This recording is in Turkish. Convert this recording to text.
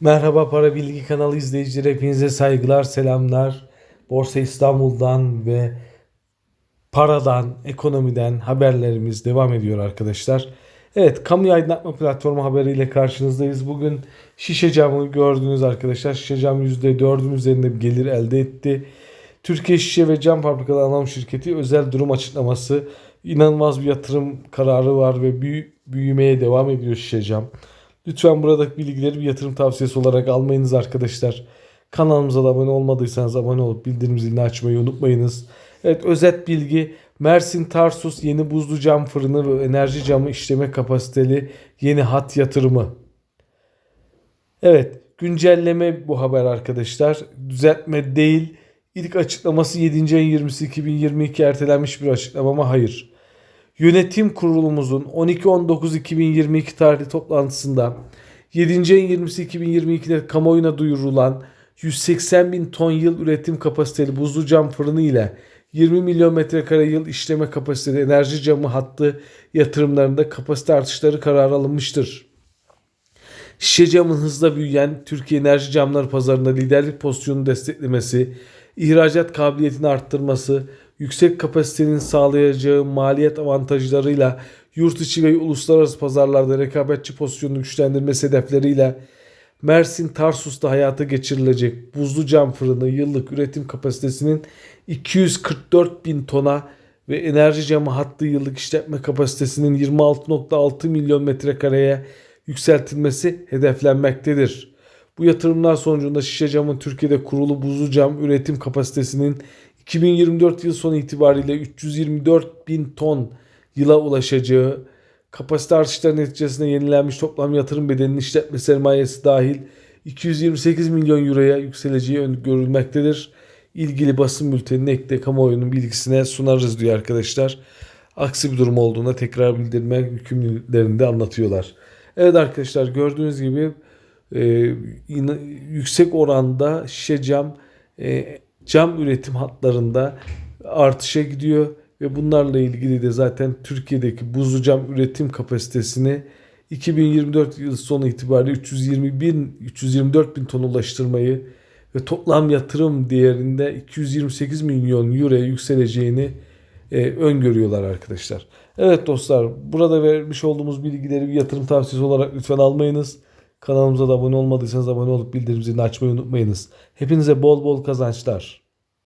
Merhaba Para Bilgi kanalı izleyicileri hepinize saygılar, selamlar. Borsa İstanbul'dan ve paradan, ekonomiden haberlerimiz devam ediyor arkadaşlar. Evet, kamu aydınlatma platformu haberiyle karşınızdayız. Bugün şişe camı gördünüz arkadaşlar. Şişe cam %4'ün üzerinde bir gelir elde etti. Türkiye Şişe ve Cam Fabrikaları Anonim Şirketi özel durum açıklaması. İnanılmaz bir yatırım kararı var ve büyü- büyümeye devam ediyor şişe cam. Lütfen buradaki bilgileri bir yatırım tavsiyesi olarak almayınız arkadaşlar. Kanalımıza da abone olmadıysanız abone olup bildirim zilini açmayı unutmayınız. Evet özet bilgi Mersin Tarsus yeni buzlu cam fırını ve enerji camı işleme kapasiteli yeni hat yatırımı. Evet güncelleme bu haber arkadaşlar. Düzeltme değil. İlk açıklaması 7. ayın 20'si 2022 ertelenmiş bir açıklama ama hayır. Yönetim kurulumuzun 12-19-2022 tarihli toplantısında 7. ayın 20'si 2022'de kamuoyuna duyurulan 180 bin ton yıl üretim kapasiteli buzlu cam fırını ile 20 milyon metrekare yıl işleme kapasiteli enerji camı hattı yatırımlarında kapasite artışları kararı alınmıştır. Şişe camın hızla büyüyen Türkiye enerji camları pazarında liderlik pozisyonunu desteklemesi, ihracat kabiliyetini arttırması, yüksek kapasitenin sağlayacağı maliyet avantajlarıyla yurt içi ve uluslararası pazarlarda rekabetçi pozisyonunu güçlendirmesi hedefleriyle Mersin Tarsus'ta hayata geçirilecek buzlu cam fırını yıllık üretim kapasitesinin 244 bin tona ve enerji camı hattı yıllık işletme kapasitesinin 26.6 milyon metrekareye yükseltilmesi hedeflenmektedir. Bu yatırımlar sonucunda şişe camın Türkiye'de kurulu buzlu cam üretim kapasitesinin 2024 yıl sonu itibariyle 324 bin ton yıla ulaşacağı, kapasite artışları neticesinde yenilenmiş toplam yatırım bedelinin işletme sermayesi dahil 228 milyon euroya yükseleceği öngörülmektedir. İlgili basın bültenini ekle kamuoyunun bilgisine sunarız diyor arkadaşlar. Aksi bir durum olduğunda tekrar bildirme yükümlülüklerinde anlatıyorlar. Evet arkadaşlar gördüğünüz gibi e, yüksek oranda şişe cam e, cam üretim hatlarında artışa gidiyor ve bunlarla ilgili de zaten Türkiye'deki buzlu cam üretim kapasitesini 2024 yıl sonu itibariyle 320 bin 324 bin ton ulaştırmayı ve toplam yatırım değerinde 228 milyon euroya yükseleceğini e, öngörüyorlar arkadaşlar. Evet dostlar burada vermiş olduğumuz bilgileri bir yatırım tavsiyesi olarak lütfen almayınız. Kanalımıza da abone olmadıysanız abone olup bildirim zilini açmayı unutmayınız. Hepinize bol bol kazançlar.